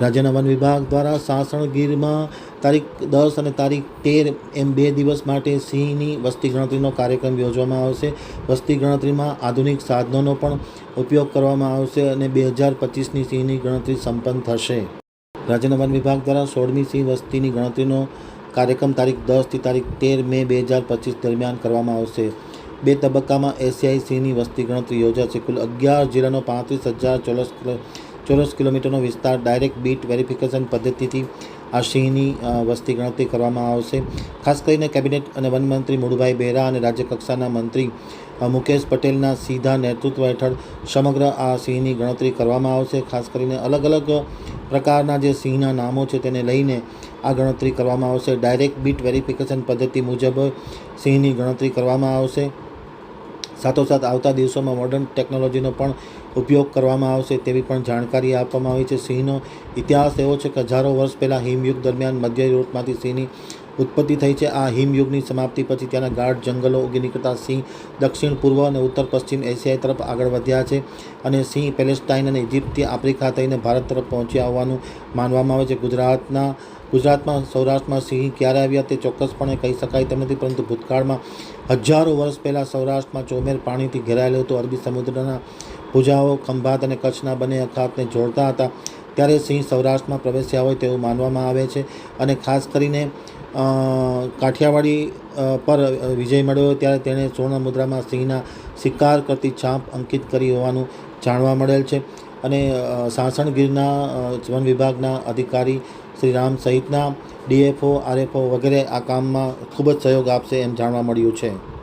રાજ્યના વન વિભાગ દ્વારા સાસણ ગીરમાં તારીખ દસ અને તારીખ તેર એમ બે દિવસ માટે સિંહની વસ્તી ગણતરીનો કાર્યક્રમ યોજવામાં આવશે. વસ્તી ગણતરીમાં આધુનિક સાધનોનો પણ ઉપયોગ કરવામાં આવશે અને બે હજાર પચીસની સિંહની ગણતરી સંપન્ન થશે. રાજ્યના વન વિભાગ દ્વારા સોળમી સિંહ વસ્તીની ગણતરીનો કાર્યક્રમ તારીખ દસથી તારીખ તેર મે બે હજાર પચીસ દરમિયાન કરવામાં આવશે. બે તબક્કામાં એશિયાઈ સિંહની વસ્તી ગણતરી યોજાશે. કુલ અગિયાર જિલ્લાનો પાંત્રીસ હજાર ચોરસ ચોરસ કિલોમીટરનો વિસ્તાર ડાયરેક્ટ બીટ વેરિફિકેશન પદ્ધતિથી આ સિંહની વસ્તી ગણતરી કરવામાં આવશે. ખાસ કરીને કેબિનેટ અને વનમંત્રી મુળુભાઈ બેરા અને રાજ્ય કક્ષાના મંત્રી મુકેશ પટેલના સીધા નેતૃત્વ હેઠળ સમગ્ર આ સિંહની ગણતરી કરવામાં આવશે. ખાસ કરીને અલગ અલગ પ્રકારના જે સિંહના નામો છે તેને લઈને આ ગણતરી કરવામાં આવશે. ડાયરેક્ટ બીટ વેરિફિકેશન પદ્ધતિ મુજબ સિંહની ગણતરી કરવામાં આવશે. સાથોસાથ આવતા દિવસોમાં મોડર્ન ટેકનોલોજીનો પણ ઉપયોગ કરવામાં આવશે તેવી પણ જાણકારી આપવામાં આવી છે. સિંહનો ઇતિહાસ એવો છે કે હજારો વર્ષ પહેલાં હિમયુગ દરમિયાન મધ્ય યુરોપમાંથી સિંહની ઉત્પત્તિ થઈ છે. આ હિમયુગની સમાપ્તિ પછી ત્યાંના ગાઢ જંગલો ઉગી નીકળતા સિંહ દક્ષિણ, પૂર્વ અને ઉત્તર, પશ્ચિમ એશિયા તરફ આગળ વધ્યા છે અને સિંહ પેલેસ્ટાઇન અને ઇજિપ્તથી આફ્રિકા થઈને ભારત તરફ પહોંચ્યા હોવાનું માનવામાં આવે છે. ગુજરાતના, ગુજરાતમાં, સૌરાષ્ટ્રમાં સિંહ ક્યારે આવ્યા તે ચોક્કસપણે કહી શકાય તેમ નથી, પરંતુ ભૂતકાળમાં હજારો વર્ષ પહેલાં સૌરાષ્ટ્રમાં ચોમેર પાણીથી ઘેરાયેલું હતું. અરબી સમુદ્રના ભુજાઓ, ખંભાત અને કચ્છના બંને અખાતને જોડતા હતા. ત્યારે સિંહ સૌરાષ્ટ્રમાં પ્રવેશ્યા હોય તેવું માનવામાં આવે છે અને ખાસ કરીને કાઠિયાવાડી પર વિજય મળ્યો ત્યારે તેણે સુવર્ણ મુદ્રામાં સિંહના શિકાર કરતી છાપ અંકિત કરી હોવાનું જાણવા મળેલ છે અને સાસણ ગીરના વન વિભાગના અધિકારી શ્રી રામ સહિતના ડીએફઓ, આરએફઓ વગેરે આ કામમાં ખૂબ જ સહયોગ આપશે એમ જાણવા મળ્યું છે.